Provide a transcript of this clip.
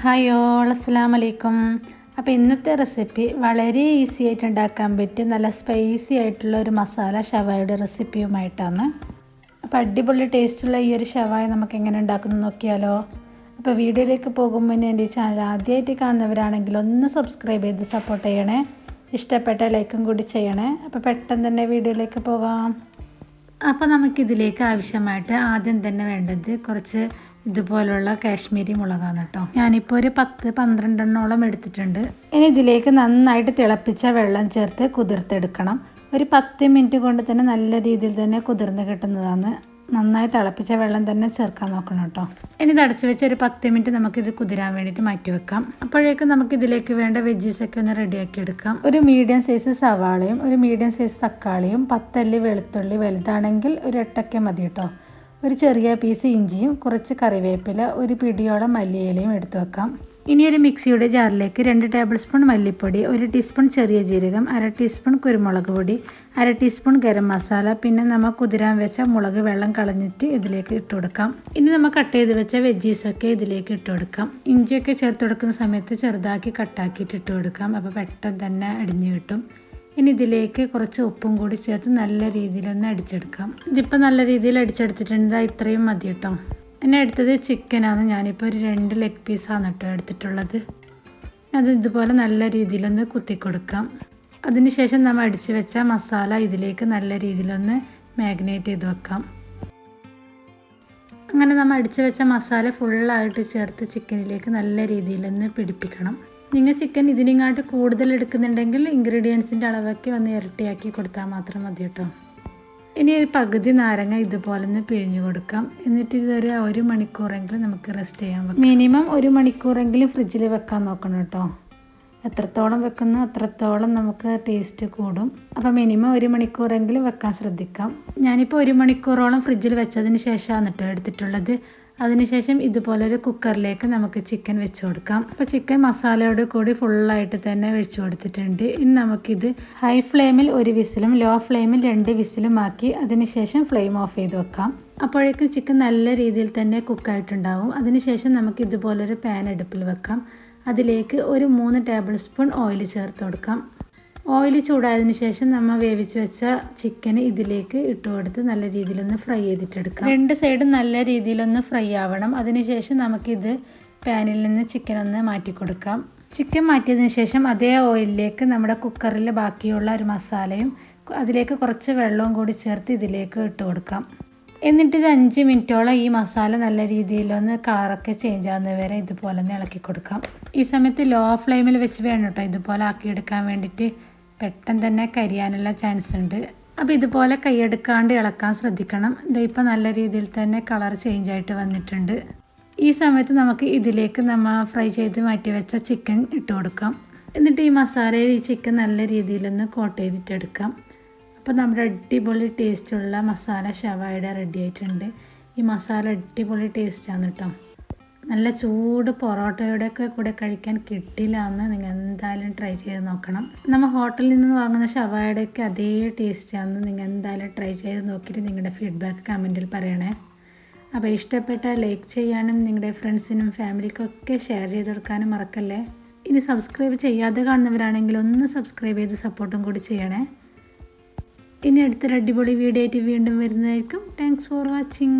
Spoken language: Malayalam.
ഹായ് ഓൾ അസ്സാം വലൈക്കും അപ്പോൾ ഇന്നത്തെ റെസിപ്പി വളരെ ഈസി ആയിട്ട് ഉണ്ടാക്കാൻ പറ്റിയ നല്ല സ്പൈസി ആയിട്ടുള്ള ഒരു മസാല ഷവായുടെ റെസിപ്പിയുമായിട്ടാണ്. അപ്പോൾ അടിപൊളി ടേസ്റ്റുള്ള ഈ ഒരു ഷവായ നമുക്ക് എങ്ങനെ ഉണ്ടാക്കുന്നു നോക്കിയാലോ? അപ്പോൾ വീഡിയോയിലേക്ക് പോകും മുന്നേ എന്റെ ചാനൽ ആദ്യമായിട്ട് കാണുന്നവരാണെങ്കിൽ ഒന്ന് സബ്സ്ക്രൈബ് ചെയ്ത് സപ്പോർട്ട് ചെയ്യണേ. ഇഷ്ടപ്പെട്ട ലൈക്കും കൂടി ചെയ്യണേ. അപ്പോൾ പെട്ടെന്ന് തന്നെ വീഡിയോയിലേക്ക് പോകാം. അപ്പോൾ നമുക്കിതിലേക്ക് ആവശ്യമായിട്ട് ആദ്യം തന്നെ വേണ്ടത് കുറച്ച് ഇതുപോലുള്ള കാശ്മീരി മുളകാണ് കേട്ടോ. ഞാനിപ്പോൾ ഒരു പത്ത് പന്ത്രണ്ടെണ്ണോളം എടുത്തിട്ടുണ്ട്. ഇനി ഇതിലേക്ക് നന്നായിട്ട് തിളപ്പിച്ച വെള്ളം ചേർത്ത് കുതിർത്തെടുക്കണം. ഒരു പത്ത് മിനിറ്റ് കൊണ്ട് തന്നെ നല്ല രീതിയിൽ തന്നെ കുതിർന്ന് കിട്ടുന്നതാണ്. നന്നായി തിളപ്പിച്ച വെള്ളം തന്നെ ചേർക്കാൻ നോക്കണം കേട്ടോ. ഇനി തടച്ച് വെച്ച് ഒരു പത്ത് മിനിറ്റ് നമുക്കിത് കുതിരാൻ വേണ്ടിയിട്ട് മാറ്റി വെക്കാം. അപ്പോഴേക്കും നമുക്ക് ഇതിലേക്ക് വേണ്ട വെജീസ് ഒക്കെ ഒന്ന് റെഡിയാക്കി എടുക്കാം. ഒരു മീഡിയം സൈസ് സവാളയും ഒരു മീഡിയം സൈസ് തക്കാളിയും പത്തല്ലി വെളുത്തുള്ളി വലുതാണെങ്കിൽ ഒരു എട്ടൊക്കെ മതി കേട്ടോ. ഒരു ചെറിയ പീസ് ഇഞ്ചിയും കുറച്ച് കറിവേപ്പില ഒരു പിടിയോളം മല്ലിയിലയും എടുത്തു വെക്കാം. ഇനി ഒരു മിക്സിയുടെ ജാറിലേക്ക് രണ്ട് ടേബിൾ സ്പൂൺ മല്ലിപ്പൊടി ഒരു ടീസ്പൂൺ ചെറിയ ജീരകം അര ടീസ്പൂൺ കുരുമുളക് പൊടി അര ടീസ്പൂൺ ഗരം മസാല പിന്നെ നമ്മൾ കുതിരാൻ വെച്ച മുളക് വെള്ളം കളഞ്ഞിട്ട് ഇതിലേക്ക് ഇട്ട് കൊടുക്കാം. ഇനി നമ്മൾ കട്ട് ചെയ്ത് വെച്ച വെജീസൊക്കെ ഇതിലേക്ക് ഇട്ട് കൊടുക്കാം. ഇഞ്ചിയൊക്കെ ചേർത്ത് കൊടുക്കുന്ന സമയത്ത് ചെറുതാക്കി കട്ടാക്കിയിട്ട് ഇട്ട് കൊടുക്കാം. അപ്പോൾ പെട്ടെന്ന് തന്നെ അടിഞ്ഞു കിട്ടും. ഇനി ഇതിലേക്ക് കുറച്ച് ഉപ്പും കൂടി ചേർത്ത് നല്ല രീതിയിലൊന്ന് അടിച്ചെടുക്കാം. ഇതിപ്പോൾ നല്ല രീതിയിൽ അടിച്ചെടുത്തിട്ടുണ്ട്. ഇത്രയും മതി കേട്ടോ. എന്നെ എടുത്തത് ചിക്കനാണ്. ഞാനിപ്പോൾ ഒരു രണ്ട് ലെഗ് പീസാണ് കേട്ടോ എടുത്തിട്ടുള്ളത്. അത് ഇതുപോലെ നല്ല രീതിയിലൊന്ന് കുത്തി കൊടുക്കാം അതിനുശേഷം നമ്മൾ അടിച്ച് വെച്ച മസാല ഇതിലേക്ക് നല്ല രീതിയിലൊന്ന് മാഗ്നേറ്റ് ചെയ്ത് വെക്കാം. അങ്ങനെ നമ്മൾ അടിച്ച് വെച്ച മസാല ഫുള്ളായിട്ട് ചേർത്ത് ചിക്കനിലേക്ക് നല്ല രീതിയിലൊന്ന് പിടിപ്പിക്കണം. നിങ്ങൾ ചിക്കൻ ഇതിനെങ്ങാട്ട് കൂടുതൽ എടുക്കുന്നുണ്ടെങ്കിൽ ഇൻഗ്രീഡിയൻസിന്റെ അളവൊക്കെ ഒന്ന് ഇരട്ടിയാക്കി കൊടുത്താൽ മാത്രം മതി കേട്ടോ ഇനി ഒരു പകുതി നാരങ്ങ ഇതുപോലെ ഒന്ന് പിഴിഞ്ഞു കൊടുക്കാം. എന്നിട്ട് ഇതൊരു ഒരു മണിക്കൂറെങ്കിലും നമുക്ക് റെസ്റ്റ് ചെയ്യാൻ വെക്കാം. മിനിമം ഒരു മണിക്കൂറെങ്കിലും ഫ്രിഡ്ജിൽ വെക്കാൻ നോക്കണം കേട്ടോ. എത്രത്തോളം വെക്കുന്നു അത്രത്തോളം നമുക്ക് ടേസ്റ്റ് കൂടും. അപ്പോൾ മിനിമം ഒരു മണിക്കൂറെങ്കിലും വെക്കാൻ ശ്രദ്ധിക്കാം. ഞാനിപ്പോൾ ഒരു മണിക്കൂറോളം ഫ്രിഡ്ജിൽ വെച്ചതിന് ശേഷമാണ് കേട്ടോ എടുത്തിട്ടുള്ളത്. അതിനുശേഷം ഇതുപോലെ ഒരു കുക്കറിലേക്ക് നമുക്ക് ചിക്കൻ വെച്ച് കൊടുക്കാം. അപ്പോൾ ചിക്കൻ മസാലയോട് കൂടി ഫുള്ളായിട്ട് തന്നെ വെച്ച് കൊടുത്തിട്ടുണ്ട്. ഇനി നമുക്കിത് ഹൈ ഫ്ലെയിമിൽ ഒരു വിസിലും ലോ ഫ്ലെയിമിൽ രണ്ട് വിസിലും ആക്കി അതിനുശേഷം ഫ്ലെയിം ഓഫ് ചെയ്ത് വെക്കാം. അപ്പോഴേക്കും ചിക്കൻ നല്ല രീതിയിൽ തന്നെ കുക്കായിട്ടുണ്ടാവും അതിനുശേഷം നമുക്ക് ഇതുപോലൊരു പാൻ അടുപ്പിൽ വെക്കാം. അതിലേക്ക് ഒരു മൂന്ന് ടേബിൾ സ്പൂൺ ഓയിൽ ചേർത്ത് കൊടുക്കാം. ഓയിൽ ചൂടായതിന് ശേഷം നമ്മൾ വേവിച്ച് വെച്ച ചിക്കൻ ഇതിലേക്ക് ഇട്ട് കൊടുത്ത് നല്ല രീതിയിലൊന്ന് ഫ്രൈ ചെയ്തിട്ടെടുക്കാം. രണ്ട് സൈഡും നല്ല രീതിയിലൊന്ന് ഫ്രൈ ആവണം. അതിനുശേഷം നമുക്കിത് പാനിൽ നിന്ന് ചിക്കൻ ഒന്ന് മാറ്റി കൊടുക്കാം. ചിക്കൻ മാറ്റിയതിന് ശേഷം അതേ ഓയിലിലേക്ക് നമ്മുടെ കുക്കറിൽ ബാക്കിയുള്ള ഒരു മസാലയും അതിലേക്ക് കുറച്ച് വെള്ളവും കൂടി ചേർത്ത് ഇതിലേക്ക് ഇട്ട് കൊടുക്കാം. എന്നിട്ട് ഇത് അഞ്ച് മിനിറ്റോളം ഈ മസാല നല്ല രീതിയിലൊന്ന് കളറൊക്കെ ചേഞ്ച് ആകുന്ന വരെ ഇതുപോലെ ഒന്ന് ഇളക്കി കൊടുക്കാം. ഈ സമയത്ത് ലോ ഫ്ലെയിമിൽ വെച്ച് വേണം കേട്ടോ ഇതുപോലെ ആക്കിയെടുക്കാൻ വേണ്ടിയിട്ട് പെട്ടെന്ന് തന്നെ കരിയാനുള്ള ചാൻസ് ഉണ്ട് അപ്പോൾ ഇതുപോലെ കൈയെടുക്കാണ്ട് ഇളക്കാൻ ശ്രദ്ധിക്കണം. ഇതിപ്പോൾ നല്ല രീതിയിൽ തന്നെ കളർ ചേഞ്ച് ആയിട്ട് വന്നിട്ടുണ്ട്. ഈ സമയത്ത് നമുക്ക് ഇതിലേക്ക് നമ്മൾ ഫ്രൈ ചെയ്ത് മാറ്റി വെച്ച ചിക്കൻ ഇട്ട് കൊടുക്കാം. എന്നിട്ട് ഈ മസാലയിൽ ഈ ചിക്കൻ നല്ല രീതിയിലൊന്ന് കോട്ട് ചെയ്തിട്ടെടുക്കാം അപ്പോൾ നമ്മുടെ അടിപൊളി ടേസ്റ്റുള്ള മസാല ഷവായുടെ റെഡി ആയിട്ടുണ്ട്. ഈ മസാല അടിപൊളി ടേസ്റ്റാണ് കേട്ടോ നല്ല ചൂട് പൊറോട്ടയുടെ ഒക്കെ കൂടെ കഴിക്കാൻ കിട്ടില്ല എന്ന് നിങ്ങൾ എന്തായാലും ട്രൈ ചെയ്ത് നോക്കണം. നമ്മൾ ഹോട്ടലിൽ നിന്ന് വാങ്ങുന്ന ഷവായുടെ ഒക്കെ അതേ ടേസ്റ്റാണ് നിങ്ങൾ എന്തായാലും ട്രൈ ചെയ്ത് നോക്കിയിട്ട് നിങ്ങളുടെ ഫീഡ്ബാക്ക് കമന്റിൽ പറയണേ. അപ്പോൾ ഇഷ്ടപ്പെട്ട ലൈക്ക് ചെയ്യാനും നിങ്ങളുടെ ഫ്രണ്ട്സിനും ഫാമിലിക്കൊക്കെ ഷെയർ ചെയ്ത് കൊടുക്കാനും മറക്കല്ലേ? ഇനി സബ്സ്ക്രൈബ് ചെയ്യാതെ കാണുന്നവരാണെങ്കിൽ ഒന്ന് സബ്സ്ക്രൈബ് ചെയ്ത് സപ്പോർട്ടും കൂടി ചെയ്യണേ. ഇനി അടുത്തൊരു അടിപൊളി വീഡിയോ ആയിട്ട് വീണ്ടും വരുന്നതായിരിക്കും. Thanks for watching